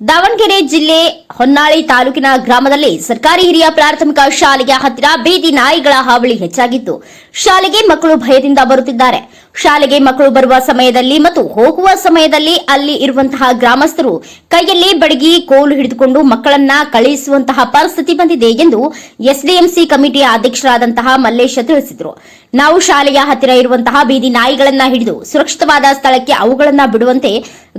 ದಾವಣಗೆರೆ ಜಿಲ್ಲೆ ಹೊನ್ನಾಳಿ ತಾಲೂಕಿನ ಗ್ರಾಮದಲ್ಲಿ ಸರ್ಕಾರಿ ಹಿರಿಯ ಪ್ರಾಥಮಿಕ ಶಾಲೆಯ ಹತ್ತಿರ ಬೀದಿ ನಾಯಿಗಳ ಹಾವಳಿ ಹೆಚ್ಚಾಗಿದ್ದು ಶಾಲೆಗೆ ಮಕ್ಕಳು ಭಯದಿಂದ ಬರುತ್ತಿದ್ದಾರೆ. ಶಾಲೆಗೆ ಮಕ್ಕಳು ಬರುವ ಸಮಯದಲ್ಲಿ ಮತ್ತು ಹೋಗುವ ಸಮಯದಲ್ಲಿ ಅಲ್ಲಿ ಇರುವಂತಹ ಗ್ರಾಮಸ್ಥರು ಕೈಯಲ್ಲಿ ಬಡಗಿ, ಕೋಲು ಹಿಡಿದುಕೊಂಡು ಮಕ್ಕಳನ್ನ ಕಳುಹಿಸುವಂತಹ ಪರಿಸ್ಥಿತಿ ಬಂದಿದೆ ಎಂದು ಎಸ್ಡಿಎಂಸಿ ಕಮಿಟಿಯ ಅಧ್ಯಕ್ಷರಾದಂತಹ ಮಲ್ಲೇಶ ತಿಳಿಸಿದರು. ನಾವು ಶಾಲೆಯ ಹತ್ತಿರ ಇರುವಂತಹ ಬೀದಿ ನಾಯಿಗಳನ್ನ ಹಿಡಿದು ಸುರಕ್ಷಿತವಾದ ಸ್ಥಳಕ್ಕೆ ಅವುಗಳನ್ನ ಬಿಡುವಂತೆ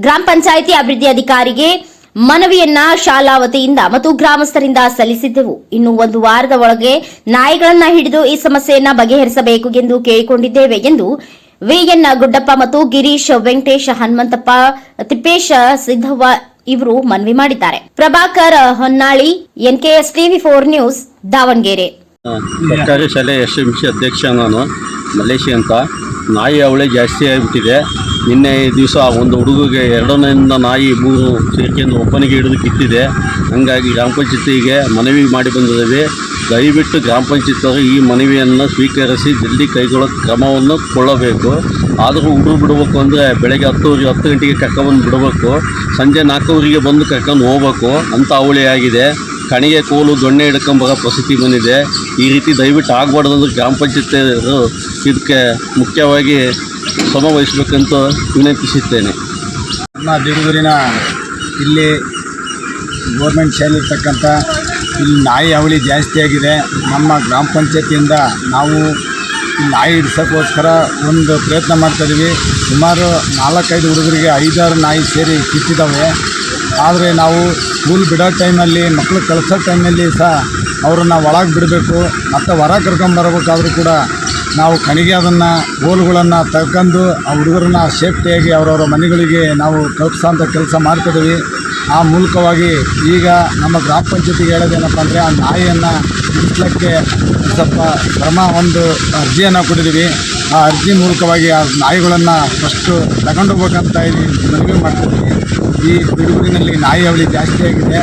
ಗ್ರಾಮ ಪಂಚಾಯಿತಿ ಅಭಿವೃದ್ಧಿ ಅಧಿಕಾರಿಗೆ ಮನವಿಯನ್ನ ಶಾಲಾ ವತಿಯಿಂದ ಮತ್ತು ಗ್ರಾಮಸ್ಥರಿಂದ ಸಲ್ಲಿಸಿದ್ದೆವು. ಇನ್ನು ಒಂದು ವಾರದ ಒಳಗೆ ನಾಯಿಗಳನ್ನ ಹಿಡಿದು ಈ ಸಮಸ್ಯೆಯನ್ನ ಬಗೆಹರಿಸಬೇಕು ಎಂದು ಕೇಳಿಕೊಂಡಿದ್ದೇವೆ ಎಂದು ವಿಎನ್ ಗುಡ್ಡಪ್ಪ ಮತ್ತು ಗಿರೀಶ್ ವೆಂಕಟೇಶ್ ಹನುಮಂತಪ್ಪ, ತಿಪ್ಪೇಶ ಸಿದ್ದವ್ವ ಇವರು ಮನವಿ ಮಾಡಿದ್ದಾರೆ. Prabhakar Honnali NKS TV four news, Davanagere. ಸರ್ಕಾರಿ ಶಾಲೆ ಎಸ್ ಅಧ್ಯಕ್ಷ ನಾನು ಮಲೇಶಿ ಅಂತ. ನಾಯಿ ಅವಳೆ ಜಾಸ್ತಿ ಆಗಿಬಿಟ್ಟಿದೆ. ನಿನ್ನೆ ದಿವಸ ಒಂದು ಹುಡುಗಿಗೆ ಎರಡನೆಯಿಂದ ನಾಯಿ ಮೂರು ಸೇರ್ಕೊಂಡು ಒಬ್ಬನಿಗೆ ಹಿಡಿದು ಕಿತ್ತಿದೆ. ಹಾಗಾಗಿ ಗ್ರಾಮ ಪಂಚಾಯತಿಗೆ ಮನವಿ ಮಾಡಿ ಬಂದಿದ್ದೇವೆ. ದಯವಿಟ್ಟು ಗ್ರಾಮ ಪಂಚಾಯತಿಯವರು ಈ ಮನವಿಯನ್ನು ಸ್ವೀಕರಿಸಿ ಜಲ್ದಿ ಕೈಗೊಳ್ಳೋ ಕ್ರಮವನ್ನು ಕೊಳ್ಳಬೇಕು. ಆದರೂ ಹುಡುಗರು ಬಿಡಬೇಕು ಅಂದರೆ ಬೆಳಗ್ಗೆ ಹತ್ತುವರೆಗೆ ಹತ್ತು ಗಂಟೆಗೆ ಕರ್ಕೊಂಬಂದು ಬಿಡಬೇಕು. ಸಂಜೆ ನಾಲ್ಕುವರೆಗೆ ಬಂದು ಕರ್ಕೊಂಡು ಹೋಗ್ಬೇಕು. ಅಂತ ಅವಳಿ ಆಗಿದೆ. ಕಣಿಗೆ ಕೋಲು ದೊಣ್ಣೆ ಹಿಡ್ಕೊಂಬರೋ ಪರಿಸ್ಥಿತಿ ಬಂದಿದೆ. ಈ ರೀತಿ ದಯವಿಟ್ಟು ಆಗಬಾರ್ದು ಅಂದರೆ ಗ್ರಾಮ ಪಂಚಾಯತಿಯವರು ಇದಕ್ಕೆ ಮುಖ್ಯವಾಗಿ ಶ್ರಮ ವಹಿಸಬೇಕಂತ ವಿನಂತಿಸುತ್ತೇನೆ. ನಮ್ಮ ಬೆಂಗಳೂರಿನ ಇಲ್ಲಿ ಗೋರ್ಮೆಂಟ್ ಶಾಲೆ ಇರ್ತಕ್ಕಂಥ ಇಲ್ಲಿ ನಾಯಿ ಅವಳಿ ಜಾಸ್ತಿ ಆಗಿದೆ. ನಮ್ಮ ಗ್ರಾಮ ಪಂಚಾಯತಿಯಿಂದ ನಾವು ನಾಯಿ ಹಿಡ್ಸೋಕ್ಕೋಸ್ಕರ ಒಂದು ಪ್ರಯತ್ನ ಮಾಡ್ತಾಯಿದ್ದೀವಿ ಸುಮಾರು ನಾಲ್ಕೈದು ಹುಡುಗರಿಗೆ ಐದಾರು ನಾಯಿ ಸೇರಿ ಕಿತ್ತಿದ್ದಾವೆ. ಆದರೆ ನಾವು ಸ್ಕೂಲ್ ಬಿಡೋ ಟೈಮಲ್ಲಿ ಮಕ್ಕಳು ಕಳಿಸೋ ಟೈಮಲ್ಲಿ ಸಹ ಅವರನ್ನು ಒಳಗೆ ಬಿಡಬೇಕು. ಮತ್ತು ಹೊರ ಕರ್ಕೊಂಬರ್ಬೇಕಾದ್ರೂ ಕೂಡ ನಾವು ಕಣಿಗೆ ಅದನ್ನು ಗೋಲುಗಳನ್ನು ತಗೊಂಡು ಆ ಹುಡುಗರನ್ನ ಸೇಫ್ಟಿಯಾಗಿ ಅವರವರ ಮನೆಗಳಿಗೆ ನಾವು ತಲುಪಿಸೋಂಥ ಕೆಲಸ ಮಾಡ್ತಿದ್ದೀವಿ. ಆ ಮೂಲಕವಾಗಿ ಈಗ ನಮ್ಮ ಗ್ರಾಮ ಪಂಚಾಯತಿಗೆ ಹೇಳೋದೇನಪ್ಪ ಅಂದರೆ ಆ ನಾಯಿಯನ್ನು ಬಿಡಿಸ್ಲಿಕ್ಕೆ ಸ್ವಲ್ಪ ಕ್ರಮ ಒಂದು ಅರ್ಜಿಯನ್ನು ಕೊಟ್ಟಿದ್ದೀವಿ. ಆ ಅರ್ಜಿ ಮೂಲಕವಾಗಿ ಆ ನಾಯಿಗಳನ್ನು ಫಸ್ಟು ತಗೊಂಡು ಹೋಗ್ಬೇಕಂತ ಇಲ್ಲಿ ಮನವಿ ಮಾಡ್ತಿದ್ದೀವಿ. ಈ ಬಿಡುಗರಿನಲ್ಲಿ ನಾಯಿ ಅವಳಿ ಜಾಸ್ತಿ ಆಗಿದೆ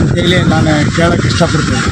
ಅಂತೇಳಿ ನಾನು ಕೇಳೋಕ್ಕೆ ಇಷ್ಟಪಡ್ತೀನಿ.